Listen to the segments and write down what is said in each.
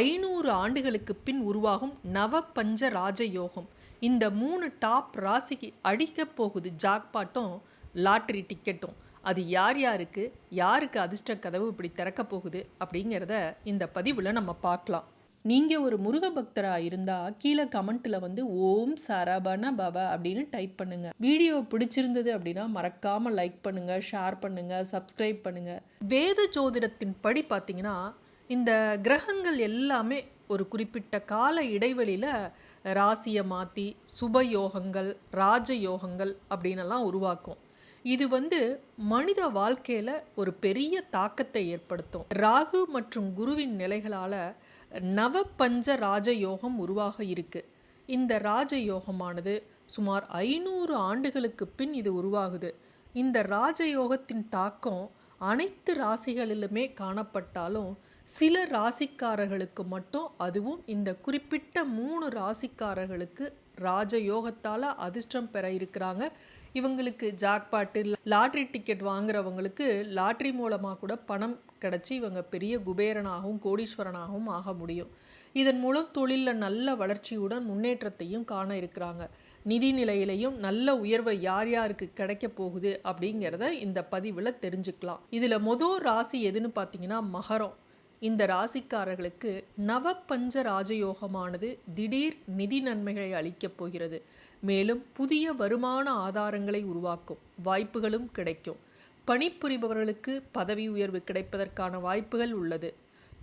ஐநூறு ஆண்டுகளுக்கு பின் உருவாகும் நவபஞ்ச ராஜயோகம் இந்த மூணு டாப் ராசிக்கு அடிக்க போகுது ஜாக்பாட்டும் லாட்ரி டிக்கெட்டும். அது யார் யாருக்கு யாருக்கு அதிர்ஷ்ட கதவு இப்படி திறக்க போகுது அப்படிங்கிறத இந்த பதிவில் நம்ம பார்க்கலாம். நீங்கள் ஒரு முருக பக்தராக இருந்தால் கீழே கமெண்ட்டில் வந்து ஓம் சரபண பவ அப்படின்னு டைப் பண்ணுங்கள் வீடியோ பிடிச்சிருந்தது அப்படின்னா மறக்காமல் லைக் பண்ணுங்கள் ஷேர் பண்ணுங்கள் சப்ஸ்கிரைப் பண்ணுங்கள் வேத ஜோதிடத்தின் படி பார்த்தீங்கன்னா இந்த கிரகங்கள் எல்லாமே ஒரு குறிப்பிட்ட கால இடைவெளியில் ராசியை மாற்றி சுபயோகங்கள் ராஜயோகங்கள் அப்படின்னெல்லாம் உருவாக்கும். இது வந்து மனித வாழ்க்கையில் ஒரு பெரிய தாக்கத்தை ஏற்படுத்தும். ராகு மற்றும் குருவின் நிலைகளால் நவபஞ்ச ராஜயோகம் உருவாக இருக்கு. இந்த ராஜயோகமானது சுமார் ஐநூறு ஆண்டுகளுக்கு பின் இது உருவாகுது. இந்த ராஜயோகத்தின் தாக்கம் அனைத்து ராசிகளிலுமே காணப்பட்டாலும் சில ராசிக்காரர்களுக்கு மட்டும் அதுவும் இந்த குறிப்பிட்ட மூணு ராசிக்காரர்களுக்கு ராஜயோகத்தால் அதிர்ஷ்டம் பெற இருக்கிறாங்க. இவங்களுக்கு ஜாக்பாட்டு லாட்ரி டிக்கெட் வாங்குறவங்களுக்கு லாட்ரி மூலமாக கூட பணம் கிடச்சி இவங்க பெரிய குபேரனாகவும் கோடீஸ்வரனாகவும் ஆக முடியும். இதன் மூலம் தொழிலில் நல்ல வளர்ச்சியுடன் முன்னேற்றத்தையும் காண இருக்கிறாங்க. நிதி நிலையிலையும் நல்ல உயர்வை யார் யாருக்கு கிடைக்க போகுது அப்படிங்கிறத இந்த பதிவில் தெரிஞ்சுக்கலாம். இதில் மொதல் ராசி எதுன்னு பார்த்தீங்கன்னா மகரம். இந்த ராசிக்காரர்களுக்கு நவப்பஞ்ச ராஜயோகமானது திடீர் நிதி நன்மைகளை அளிக்கப் போகிறது. மேலும் புதிய வருமான ஆதாரங்களை உருவாக்கும் வாய்ப்புகளும் கிடைக்கும். பணிபுரிபவர்களுக்கு பதவி உயர்வு கிடைப்பதற்கான வாய்ப்புகள் உள்ளது.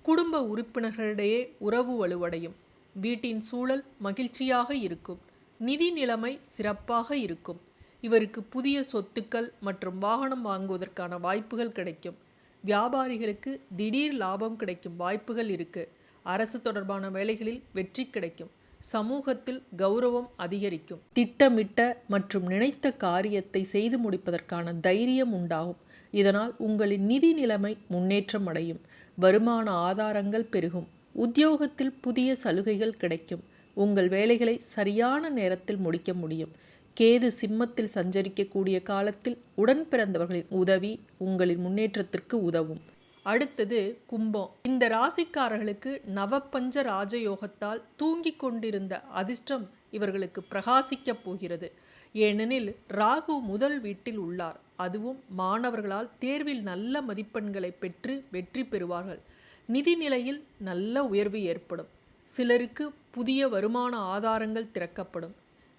குடும்ப உறுப்பினர்களிடையே உறவு வலுவடையும். வீட்டின் சூழல் மகிழ்ச்சியாக இருக்கும். நிதி நிலைமை சிறப்பாக இருக்கும். இவருக்கு புதிய சொத்துக்கள் மற்றும் வாகனம் வாங்குவதற்கான வாய்ப்புகள் கிடைக்கும். வியாபாரிகளுக்கு திடீர் லாபம் கிடைக்கும் வாய்ப்புகள் இருக்கு. அரசு தொடர்பான வேலைகளில் வெற்றி கிடைக்கும். சமூகத்தில் கௌரவம் அதிகரிக்கும். திட்டமிட்ட மற்றும் நினைத்த காரியத்தை செய்து முடிப்பதற்கான தைரியம் உண்டாகும். இதனால் உங்களின் நிதி நிலைமை முன்னேற்றம் அடையும். வருமான ஆதாரங்கள் பெருகும். உத்தியோகத்தில் புதிய சலுகைகள் கிடைக்கும். உங்கள் வேலைகளை சரியான நேரத்தில் முடிக்க முடியும். கேது சிம்மத்தில் சஞ்சரிக்கக்கூடிய காலத்தில் உடன் பிறந்தவர்களின் உதவி உங்களின் முன்னேற்றத்திற்கு உதவும். அடுத்தது கும்பம். இந்த ராசிக்காரர்களுக்கு நவப்பஞ்ச ராஜயோகத்தால் தூங்கிக் கொண்டிருந்த அதிர்ஷ்டம் இவர்களுக்கு பிரகாசிக்கப் போகிறது. ஏனெனில் ராகு முதல் வீட்டில் உள்ளார். அதுவும் மாணவர்களால் தேர்வில் நல்ல மதிப்பெண்களை பெற்று வெற்றி பெறுவார்கள். நிதி நிலையில் நல்ல உயர்வு ஏற்படும். சிலருக்கு புதிய வருமான ஆதாரங்கள் திறக்கப்படும்.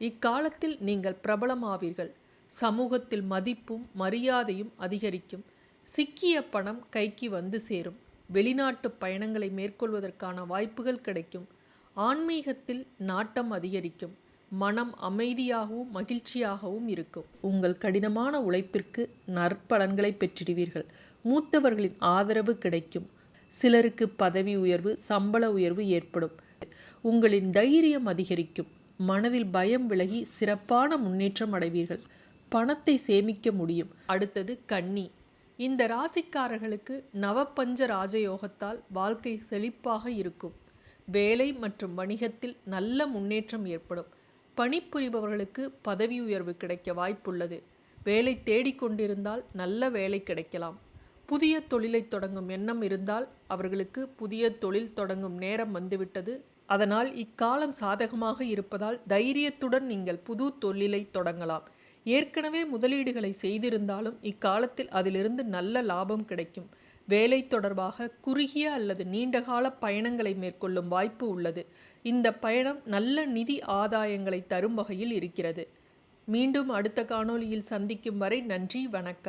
இக்காலத்தில் நீங்கள் பிரபலமாவீர்கள். சமூகத்தில் மதிப்பும் மரியாதையும் அதிகரிக்கும். சிக்கிய பணம் கைக்கு வந்து சேரும். வெளிநாட்டு பயணங்களை மேற்கொள்வதற்கான வாய்ப்புகள் கிடைக்கும். ஆன்மீகத்தில் நாட்டம் அதிகரிக்கும். மனம் அமைதியாகவும் மகிழ்ச்சியாகவும் இருக்கும். உங்கள் கடினமான உழைப்பிற்கு நற்பலன்களை பெற்றிடுவீர்கள். மூத்தவர்களின் ஆதரவு கிடைக்கும். சிலருக்கு பதவி உயர்வு சம்பள உயர்வு ஏற்படும். உங்களின் தைரியம் அதிகரிக்கும். மனதில் பயம் விலகி சிறப்பான முன்னேற்றம் அடைவீர்கள். பணத்தை சேமிக்க முடியும். அடுத்தது கன்னி. இந்த ராசிக்காரர்களுக்கு நவப்பஞ்ச ராஜயோகத்தால் வாழ்க்கை செழிப்பாக இருக்கும். வேலை மற்றும் வணிகத்தில் நல்ல முன்னேற்றம் ஏற்படும். பணிபுரிபவர்களுக்கு பதவி உயர்வு கிடைக்க வாய்ப்புள்ளது. வேலை தேடிக்கொண்டிருந்தால் நல்ல வேலை கிடைக்கலாம். புதிய தொழிலை தொடங்கும் எண்ணம் இருந்தால் அவர்களுக்கு புதிய தொழில் தொடங்கும் நேரம் வந்துவிட்டது. அதனால் இக்காலம் சாதகமாக இருப்பதால் தைரியத்துடன் நீங்கள் புது தொழிலை தொடங்கலாம். ஏற்கனவே முதலீடுகளை செய்திருந்தாலும் இக்காலத்தில் அதிலிருந்து நல்ல லாபம் கிடைக்கும். வேலை தொடர்பாக குறுகிய அல்லது நீண்டகால பயணங்களை மேற்கொள்ளும் வாய்ப்பு உள்ளது. இந்த பயணம் நல்ல நிதி ஆதாயங்களை தரும் வகையில் இருக்கிறது. மீண்டும் அடுத்த காணொளியில் சந்திக்கும் வரை நன்றி வணக்கம்.